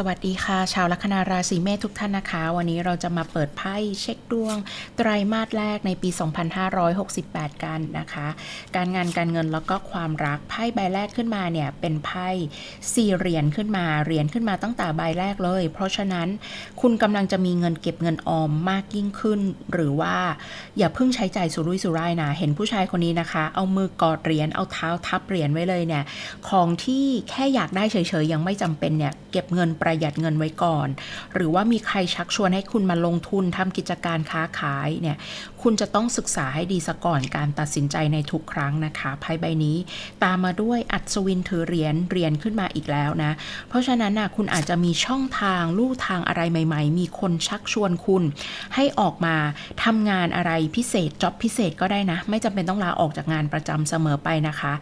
สวัสดีค่ะ ชาวลัคนาราศีเมษทุกท่านนะคะ วันนี้เราจะมาเปิดไพ่เช็คดวง ไตรมาสแรกในปี 2568 กันนะคะ การงานการเงินแล้วก็ความรักไพ่ใบแรกขึ้นมาเนี่ยเป็นไพ่สี่เหรียญขึ้นมาเหรียญขึ้นมาตั้งแต่ใบแรกเลย เพราะฉะนั้นคุณกำลังจะมีเงินเก็บเงินออมมากยิ่งขึ้น หรือว่าอย่าเพิ่งใช้จ่ายสุรุ่ยสุร่ายนะเห็นผู้ชายคนนี้นะคะ เอามือกอดเหรียญเอาเท้าทับเหรียญไว้เลยเนี่ยของที่แค่อยากได้เฉยๆยังไม่จำเป็นเนี่ย ก็บเงินประหยัดเงินไว้ก่อน หรือว่ามีใครชักชวนให้คุณมาลงทุนทำกิจการค้าขายเนี่ย คุณจะต้องศึกษาให้ดีซะก่อนการตัดสินใจในทุกครั้งนะคะไพ่ใบนี้ ตามมาด้วยอัศวินถือเหรียญเหรียญขึ้นมาอีกแล้วนะ เพราะฉะนั้นนะคุณอาจจะมีช่องทางลู่ทางอะไรใหม่ ๆ มีคนชักชวนคุณ ให้ออกมาทำงานอะไรพิเศษจ็อบพิเศษก็ได้นะ ไม่จำเป็นต้องลาออกจากงานประจำเสมอไปนะคะ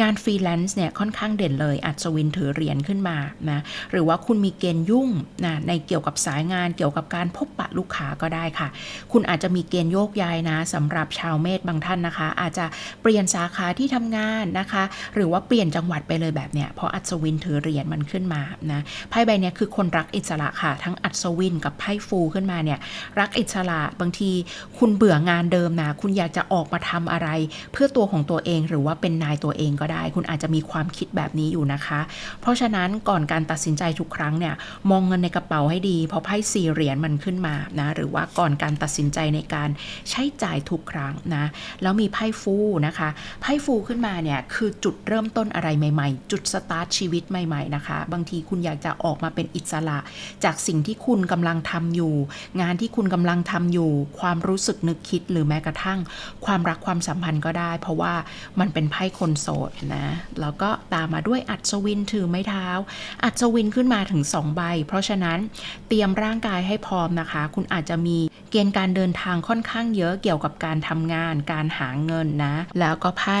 งานฟรีแลนซ์เนี่ยค่อนข้างเด่นเลยอัศวินถือเหรียญขึ้นมานะหรือว่าคุณมีเกณฑ์ยุ่งนะในเกี่ยวกับสายงานเกี่ยวกับการพบปะลูกค้าก็ได้ค่ะ คุณอาจจะมีเกณฑ์โยกย้ายนะสำหรับชาวเมษบางท่านนะคะ อาจจะเปลี่ยนสาขาที่ทำงานนะคะ หรือว่าเปลี่ยนจังหวัดไปเลยแบบเนี้ยเพราะอัศวินถือเหรียญมันขึ้นมานะไพ่ใบเนี้ยคือคนรักอิสระค่ะ ทั้งอัศวินกับไพ่ฟูขึ้นมาเนี่ยรักอิสระบางทีคุณเบื่องานเดิมนะคุณอยากจะออกมาทำอะไร เพื่อตัวของตัวเองหรือว่าเป็นนายตัวเองก็ได้ คุณอาจจะมีความคิดแบบนี้อยู่นะคะ เพราะฉะนั้นก่อนการตัดสินใจทุกครั้งเนี่ยมองเงินในกระเป๋าให้ดีเพราะไพ่สี่เหรียญมันขึ้นมานะหรือว่าก่อนการตัดสินใจในการใช้จ่ายทุกครั้งนะ แล้วมีไพ่ฟูนะคะ ไพ่ฟูขึ้นมาเนี่ยคือจุดเริ่มต้นอะไรใหม่ ๆ จุดสตาร์ทชีวิตใหม่ ๆ นะคะ บางทีคุณอยากจะออกมาเป็นอิสระ จากสิ่งที่คุณกำลังทำอยู่ งานที่คุณกำลังทำอยู่ ความรู้สึกนึกคิดหรือแม้กระทั่ง ความรักความสัมพันธ์ก็ได้ เพราะว่ามันเป็นไพ่คนโสดนะ แล้วก็ตามมาด้วยอัศวินถือไม้เท้า อัศวินขึ้นมาถึง2ใบ เพราะฉะนั้นเตรียมร่างกายให้พร้อมนะคะ คุณอาจจะมี เกณฑ์การเดินทางค่อนข้างเยอะเกี่ยวกับการทำงาน การหาเงินนะ แล้วก็ไพ่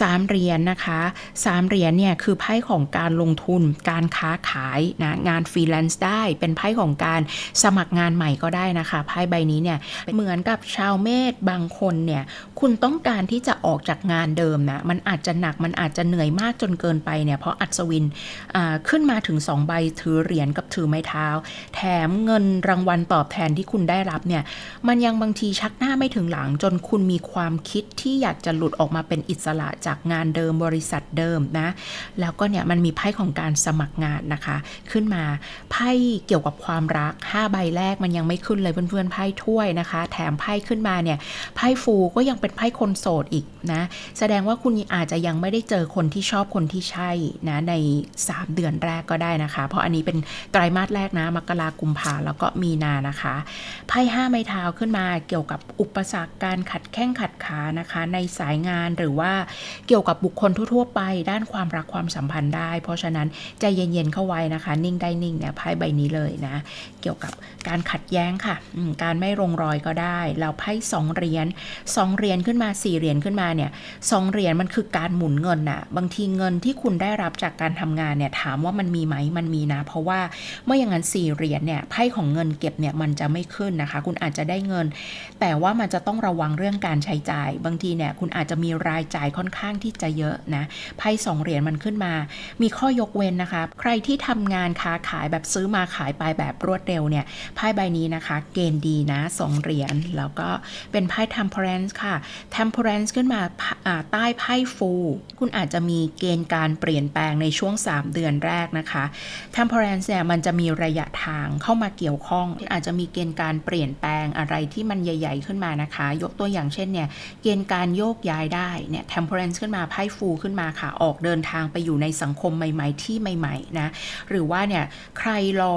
สามเหรียญนะคะสามเหรียญเนี่ยคือไพ่ของการลงทุน การค้าขายนะงานฟรีแลนซ์ได้เป็นไพ่ของการสมัครงานใหม่ก็ได้นะคะไพ่ใบนี้เนี่ยเหมือนกับชาวเมษบางคนเนี่ยคุณต้องการที่จะออกจากงานเดิมนะมันอาจจะหนักมันอาจจะเหนื่อยมากจนเกินไปเนี่ยเพราะอัศวินขึ้นมาถึง 2 ใบถือเหรียญกับถือไม้เท้า แถมเงินรางวัลตอบแทนที่คุณได้รับเนี่ยมันยังบางทีชักหน้าไม่ถึงหลัง จนคุณมีความคิดที่อยากจะหลุดออกมาเป็นอิสระจากงานเดิมบริษัทเดิมนะ แล้วก็เนี่ยมันมีไพ่ของการสมัครงานนะคะ ขึ้นมาไพ่เกี่ยวกับความรัก 5 ใบแรกมันยังไม่ขึ้นเลยเพื่อนๆไพ่ถ้วยนะคะ แถมไพ่ขึ้นมาเนี่ยไพ่ฟูก็ยังเป็นไพ่คนโสดอีกนะ แสดงว่าคุณอาจจะยังไม่ได้เจอคนที่ชอบคนที่ใช่นะใน 3 เดือนแรกก็ได้นะคะ เพราะอันนี้เป็นไตรมาสแรกนะมกรากุมภาแล้วก็มีนานะคะไพ่ห้าไม้เท้าขึ้นมาเกี่ยวกับอุปสรรคการขัดแข้งขัดขานะคะ ในสายงานหรือว่าเกี่ยวกับบุคคลทั่วๆไป ด้านความรักความสัมพันธ์ได้ เพราะฉะนั้นใจเย็นๆเข้าไว้นะคะ นิ่งได้นิ่งเนี่ยไพ่ใบนี้เลยนะ เกี่ยวกับการขัดแย้งค่ะ การไม่ลงรอยก็ได้แล้วไพ่สองเหรียญสองเหรียญขึ้นมาสี่เหรียญขึ้นมาเนี่ยสองเหรียญมันคือการหมุนเงินน่ะบางทีเงินที่คุณได้รับจากการทำงานเนี่ยถามว่ามันมีไหมมันมีนะ เพราะว่าเมื่ออย่างนั้นสี่เหรียญเนี่ยไพ่ของเงินเก็บเนี่ยมันจะไม่ขึ้นนะคะ คุณอาจจะได้เงิน แต่ว่ามันจะต้องระวังเรื่องการใช้จ่าย บางทีเนี่ยคุณอาจจะมีรายจ่ายค่อนข้างที่จะเยอะนะไพ่สองเหรียญมันขึ้นมา มีข้อยกเว้นนะคะ ใครที่ทำงานค้าขายแบบซื้อมาขายไปแบบรวดเร็วเนี่ยไพ่ใบนี้นะคะ เกณฑ์ดีนะสองเหรียญแล้วก็เป็นไพ่ temperance ค่ะ temperance ขึ้นมาอ่าใต้ไพ่ฟูคุณอาจจะมีเกณฑ์การเปลี่ยนแปลงในช่วง 3 เดือนแรกนะคะ temperance เนี่ยมันจะมีระยะทางเข้ามาเกี่ยวข้อง อาจจะมีเกณฑ์การเปลี่ยนแปลงอะไรที่มันใหญ่ ๆ ขึ้นมานะคะ ยกตัวอย่างเช่นเนี่ยเกณฑ์การโยกย้ายได้เนี่ย temperance ขึ้นมาไพ่ฟูขึ้นมาค่ะ ออกเดินทางไปอยู่ในสังคมใหม่ ๆ ที่ใหม่ๆนะหรือว่าเนี่ยใครรอ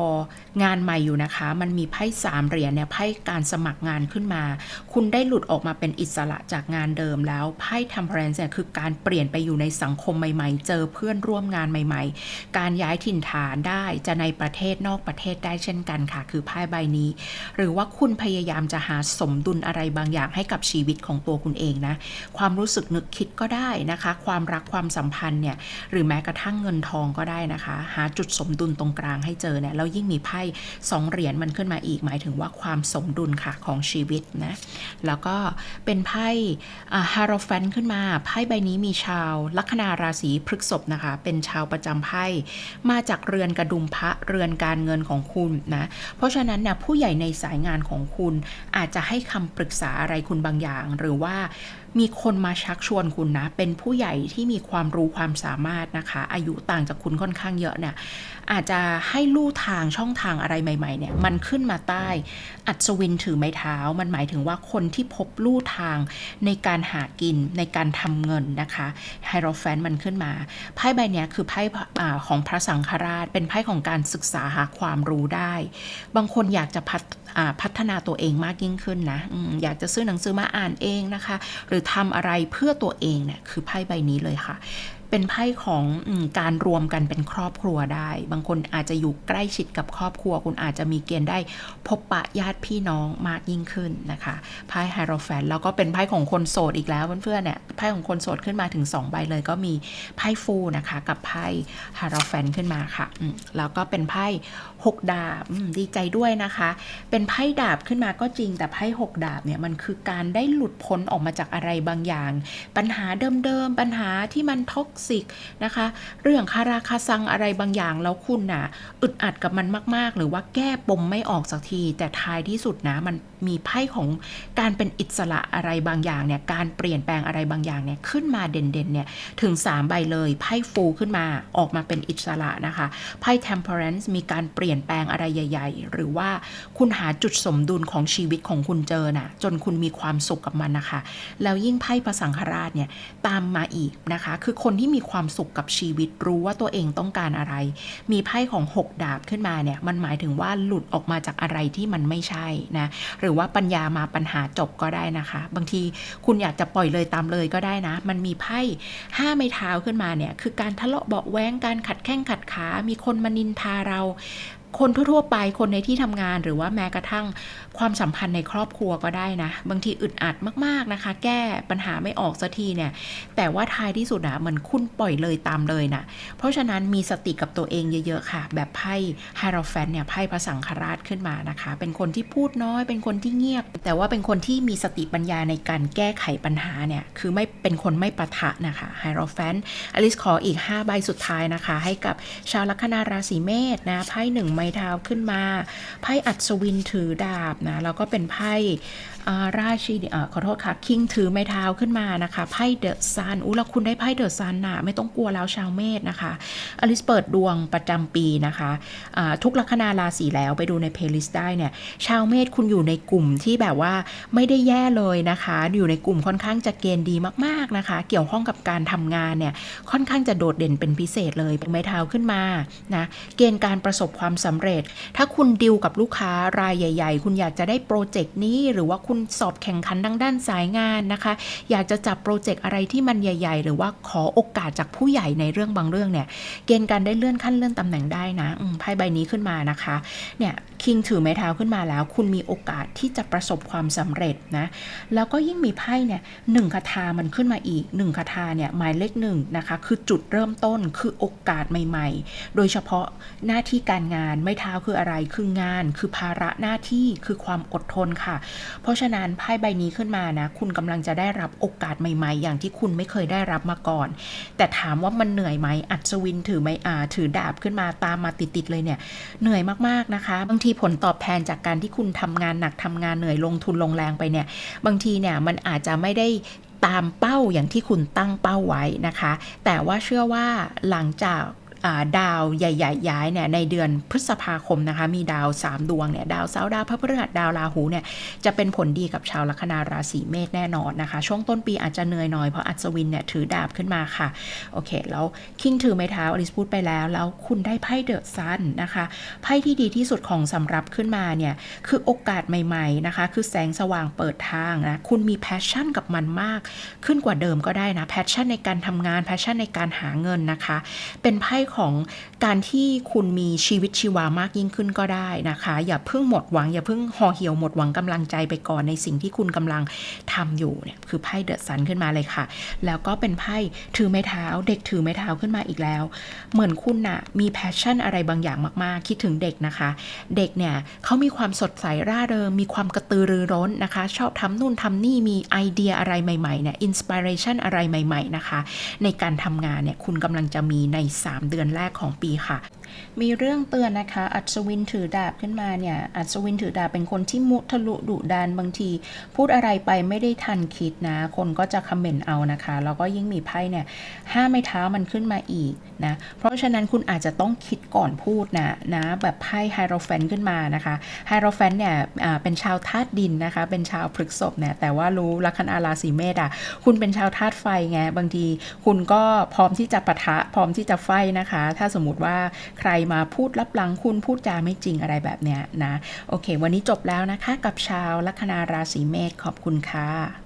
งานใหม่อยู่นะคะ มันมีไพ่สามเหรียญเนี่ยไพ่การสมัครงานขึ้นมา คุณได้หลุดออกมาเป็นอิสระจากงานเดิมแล้วไพ่ temperance เนี่ยคือการเปลี่ยนไปอยู่ในสังคมใหม่ ๆ เจอเพื่อนร่วมงานใหม่ ๆ การย้ายถิ่นฐานได้จะในประเทศนอกประเทศได้เช่นกันค่ะ คือไพ่ใบนี้ หรือว่าคุณพยยายามจะหาสมดุลอะไรบางอย่างให้กับชีวิตของตัวคุณเองนะ ความรู้สึกนึกคิดก็ได้นะคะ ความรักความสัมพันธ์เนี่ย หรือแม้กระทั่งเงินทองก็ได้นะคะ หาจุดสมดุลตรงกลางให้เจอเนี่ยแล้วยิ่งมีไพ่สองเหรียญมันขึ้นมาอีก หมายถึงว่าความสมดุลค่ะของชีวิตนะ แล้วก็เป็นไพ่ฮารอฟันขึ้นมา ไพ่ใบนี้มีชาวลัคนาราศีพฤกษภนะคะ เป็นชาวประจำไพ่มาจากเรือนกระดุมพระเรือนการเงินของคุณนะ เพราะฉะนั้นเนี่ยผู้ใหญ่ในสายงานของคุณคุณ อาจจะให้คำปรึกษาอะไรคุณบางอย่าง หรือว่ามีคนมาชักชวนคุณนะ เป็นผู้ใหญ่ที่มีความรู้ความสามารถนะคะ อายุต่างจากคุณค่อนข้างเยอะเนี่ยอาจจะให้ลู่ทางช่องทางอะไรใหม่ๆเนี่ยมันขึ้นมาใต้ อัศวินถือไม้เท้า มันหมายถึงว่าคนที่พบลู่ทางในการหากินในการทำเงินนะคะไฮโรแฟนมันขึ้นมาไพ่ใบนี้คือไพ่ของพระสังฆราช เป็นไพ่ของการศึกษาหาความรู้ได้ บางคนอยากจะพัฒ พัฒนาตัวเองมากยิ่งขึ้นนะออยากจะซื้อหนังสือมาอ่านเองนะคะ หรือทำอะไรเพื่อตัวเองเนี่ยคือไพ่ใบนี้เลยค่ะ เป็นไพ่ของการรวมกันเป็นครอบครัวได้ บางคนอาจจะอยู่ใกล้ชิดกับครอบครัว คุณอาจจะมีเกณฑ์ได้พบปะญาติพี่น้องมากยิ่งขึ้นนะคะไพ่ไฮโรแฟนแล้วก็เป็นไพ่ของคนโสดอีกแล้วเพื่อนๆเนี่ยไพ่ของคนโสดขึ้นมาถึง 2 ใบเลย ก็มีไพ่ฟูนะคะกับไพ่ไฮโรแฟนขึ้นมาค่ะแล้วก็เป็นไพ่หกดาบดีใจด้วยนะคะ เป็นไพ่ดาบขึ้นมาก็จริง แต่ไพ่หกดาบเนี่ยมันคือการได้หลุดพ้นออกมาจากอะไรบางอย่าง ปัญหาเดิมๆปัญหาที่มันท็อกซกนะคะ เรื่องคาราคาซังอะไรบางอย่างแล้วคุณน่ะอึดอัดกับมันมาก ๆ หรือว่าแก้ปมไม่ออกสักที แต่ท้ายที่สุดนะมันมีไพ่ของการเป็นอิสระอะไรบางอย่างเนี่ยการเปลี่ยนแปลงอะไรบางอย่างเนี่ยขึ้นมาเด่นๆเนี่ยถึง 3 ใบเลยไพ่ฟูขึ้นมาออกมาเป็นอิสระนะคะไพ่ temperance มีการเปลี่ยนแปลงอะไรใหญ่ ๆ หรือว่าคุณหาจุดสมดุลของชีวิตของคุณเจอน่ะจนคุณมีความสุขกับมันนะคะ แล้วยิ่งไพ่พระสังฆราชเนี่ยตามมาอีกนะคะ คือคนที่ที่มีความสุขกับชีวิตรู้ว่าตัวเองต้องการอะไร มีไพ่ของ 6 ดาบขึ้นมาเนี่ยมันหมายถึงว่าหลุดออกมาจากอะไรที่มันไม่ใช่นะหรือว่าปัญญามาปัญหาจบก็ได้นะคะ บางทีคุณอยากจะปล่อยเลยตามเลยก็ได้นะ มันมีไพ่ห้าไม้เท้าขึ้นมาเนี่ยคือการทะเลาะเบาแว้งการขัดแข้งขัดขา มีคนมานินทาเรา คนทั่ว ๆ ไปคนในที่ทำงานหรือว่าแม้กระทั่งความสัมพันธ์ในครอบครัวก็ได้นะ บางทีอึดอัดมากๆนะคะ แก้ปัญหาไม่ออกสักทีเนี่ย แต่ว่าท้ายที่สุดอะมันคุณปล่อยเลยตามเลยนะ เพราะฉะนั้นมีสติกับตัวเองเยอะ ๆ ค่ะ แบบไพ่ไฮโรแฟนเนี่ยไพ่พระสังฆราชขึ้นมานะคะ เป็นคนที่พูดน้อย เป็นคนที่เงียบ แต่ว่าเป็นคนที่มีสติปัญญาในการแก้ไขปัญหาเนี่ยคือไม่เป็นคนไม่ปะทะนะคะไฮโรแฟนอลิสขออีก5ใบสุดท้ายนะคะ ให้กับชาวลัคนาราศีเมษนะไพ่หนึ่งไไม้เท้าขึ้นมา ไพ่อัศวินถือดาบนะ แล้วก็เป็นไพ่ ราชีอ่าขอโทษค่ะ คิงถือไม้เท้าขึ้นมานะคะไพ่เดอะซันอู้แล้วคุณได้ไพ่เดอะซันน่ะไม่ต้องกลัวแล้วชาวเมษนะคะ อลิสเปิดดวงประจำปีนะคะอ่าทุกลัคนาราศีแล้วไปดูในเพลย์ลิสต์ได้เนี่ย ชาวเมษคุณอยู่ในกลุ่มที่แบบว่าไม่ได้แย่เลยนะคะ อยู่ในกลุ่มค่อนข้างจะเกณฑ์ดีมากๆนะคะ เกี่ยวข้องกับการทำงานเนี่ยค่อนข้างจะโดดเด่นเป็นพิเศษเลยไม้เท้าขึ้นมานะเกณฑ์การประสบความสำเร็จ ถ้าคุณดิวกับลูกค้ารายใหญ่ ๆ คุณอยากจะได้โปรเจกต์นี้หรือว่าคุณุณสอบแข่งขันทางด้านสายงานนะคะ อยากจะจับโปรเจกต์อะไรที่มันใหญ่ ๆ หรือว่าขอโอกาสจากผู้ใหญ่ในเรื่องบางเรื่องเนี่ย เกณฑ์การได้เลื่อนขั้นเลื่อนตำแหน่งได้นะอืมไพ่ใบนี้ขึ้นมานะคะ เนี่ยคิงถือไม้เท้าขึ้นมาแล้ว คุณมีโอกาสที่จะประสบความสำเร็จนะ แล้วก็ยิ่งมีไพ่เนี่ยหนึ่งคาถามันขึ้นมาอีกหนึ่งคาถาเนี่ยหมายเลขหนึ่งนะคะคือจุดเริ่มต้นคือโอกาสใหม่ ๆ โดยเฉพาะหน้าที่การงานไม่เท้าคืออะไรคืองาน คือภาระหน้าที่คือความอดทนค่ะ เพราะฉะะนั้นไพ่ใบนี้ขึ้นมานะ คุณกำลังจะได้รับโอกาสใหม่ๆ อย่างที่คุณไม่เคยได้รับมาก่อน แต่ถามว่ามันเหนื่อยไหมอัศวินถือไม้อาถือดาบขึ้นมาตามมาติดๆเลยเนี่ย เหนื่อยมากๆนะคะบางทีผลตอบแทนจากการที่คุณทำงานหนักทำงานเหนื่อยลงทุนลงแรงไปเนี่ย บางทีเนี่ยมันอาจจะไม่ได้ตามเป้าอย่างที่คุณตั้งเป้าไว้นะคะ แต่ว่าเชื่อว่าหลังจาก ดาวใหญ่ ๆ ย้ายเนี่ยในเดือนพฤษภาคมนะคะมีดาว 3 ดวงเนี่ยดาวเสาร์ดาวพระพฤหัสดาวราหูเนี่ยจะเป็นผลดีกับชาวลัคนาราศีเมษแน่นอนนะคะ ช่วงต้นปีอาจจะเหนื่อยหน่อยเพราะอัศวินเนี่ยถือดาบขึ้นมาค่ะโอเคแล้วคิงถือไม้เท้าอลิสพูดไปแล้ว แล้วคุณได้ไพ่เดอะซันนะคะไพ่ที่ดีที่สุดของสำรับขึ้นมาเนี่ยคือโอกาสใหม่ๆนะคะคือแสงสว่างเปิดทางนะคุณมีแพชชั่นกับมันมาก ขึ้นกว่าเดิมก็ได้นะแพชชั่นในการทำงานแพชชั่นในการหาเงินนะคะ เป็นไพ่ของการที่คุณมีชีวิตชีวามากยิ่งขึ้นก็ได้นะคะ อย่าเพิ่งหมดหวัง อย่าเพิ่งห่อเหี่ยวหมดหวังกำลังใจไปก่อนในสิ่งที่คุณกำลังทำอยู่เนี่ยคือไพ่เดอะซันขึ้นมาเลยค่ะ แล้วก็เป็นไพ่ถือไม้เท้า เด็กถือไม้เท้าขึ้นมาอีกแล้ว เหมือนคุณน่ะมีแพชชั่นอะไรบางอย่างมากๆ คิดถึงเด็กนะคะ เด็กเนี่ยเขามีความสดใสร่าเริงมีความกระตือรือร้นนะคะ ชอบทำนู่นทำนี่มีไอเดียอะไรใหม่ๆเนี่ยอินสปิเรชันอะไรใหม่ ๆนะคะ ในการทำงานเนี่ยคุณกำลังจะมีใน 3 เดือนแรกของปีค่ะ มีเรื่องเตือนนะคะ อัศวินถือดาบขึ้นมาเนี่ย อัศวินถือดาบเป็นคนที่มุทะลุดุดานบางที พูดอะไรไปไม่ได้ทันคิดนะ คนก็จะคอมเมนต์เอานะคะ แล้วก็ยิ่งมีไพ่เนี่ยห้าไม้เท้ามันขึ้นมาอีกนะ เพราะฉะนั้นคุณอาจจะต้องคิดก่อนพูดนะนะ แบบไพ่ไฮโรแฟนขึ้นมานะคะไฮโรแฟนเนี่ยเป็นชาวธาตุดินนะคะ เป็นชาวพฤกษภเนี่ยแต่ว่ารู้ลัคนาราศีเมษอะคุณเป็นชาวธาตุไฟไงบางที คุณก็พร้อมที่จะปะทะพร้อมที่จะไฟนะคะถ้าสมมติว่าใครมาพูดลับหลังคุณพูดจาไม่จริงอะไรแบบเนี้ยนะ โอเค วันนี้จบแล้วนะคะ กับชาวลัคนาราศีเมษขอบคุณค่ะ